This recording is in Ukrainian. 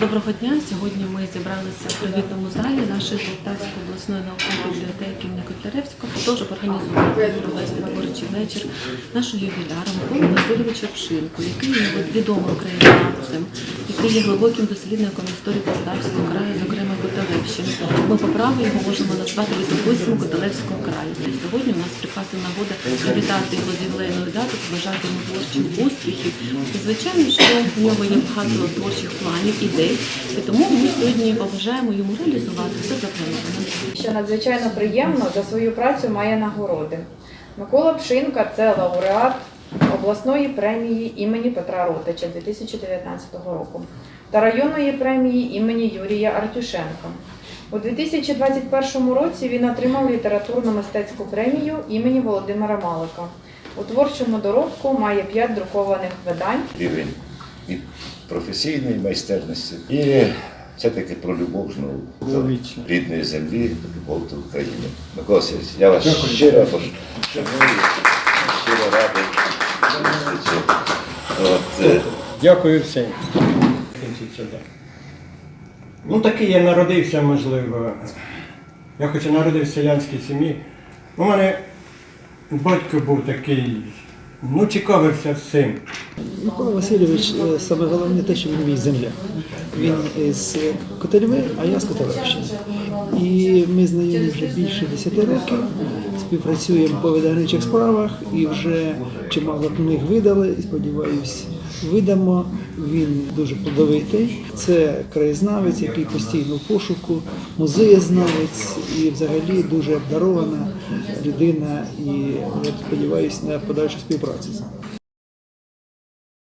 Доброго дня. Сьогодні ми зібралися в привітному залі нашої Полтавської обласної наукової бібліотеки щоб організувати і вечір нашого ювіляра Миколи Васильовича Пшинку, який є відомим краєзнавцем, який є глибоким дослідником історії Полтавського краю, зокрема Котелевщини. Ми по праву його можемо назвати високосім Котелевського краю. Сьогодні у нас припасна нагода привітати його з ювілейною датою, побажати йому творчих успіхів. Звичайно, що в нього є багато творчих планів, ідей. І тому ми сьогодні побажаємо йому реалізувати все заплановане. Що надзвичайно приємно за свою працю має нагороди. Микола Пшинка це лауреат обласної премії імені Петра Ротича 2019 року та районної премії імені Юрія Артюшенка. У 2021 році він отримав літературно-мистецьку премію імені Володимира Малика. У творчому доробку має п'ять друкованих видань. рівень і професійної майстерності, і все-таки про любов ж, ну, до рідної землі, любов до України. Микола Васильович, я вас щиро пош- шаную, щиро радий. От, е, Дякую всім. Ну такий я народився, можливо. Я хоч і народився в селянській сім'ї. У мене батько був такий, ну цікавився всім. Микола Васильович, е, саме головне те, що він мій земля. Він з Котельви, а я з Котелевщини. І ми знайомі вже більше 10 років, співпрацюємо по видавничих справах і вже чимало книг видали, і сподіваюсь, видамо. Він дуже плодовитий. Це краєзнавець, який постійно в пошуку, музеєзнавець і взагалі дуже обдарована людина. І я сподіваюся на подальшу співпрацю з ним.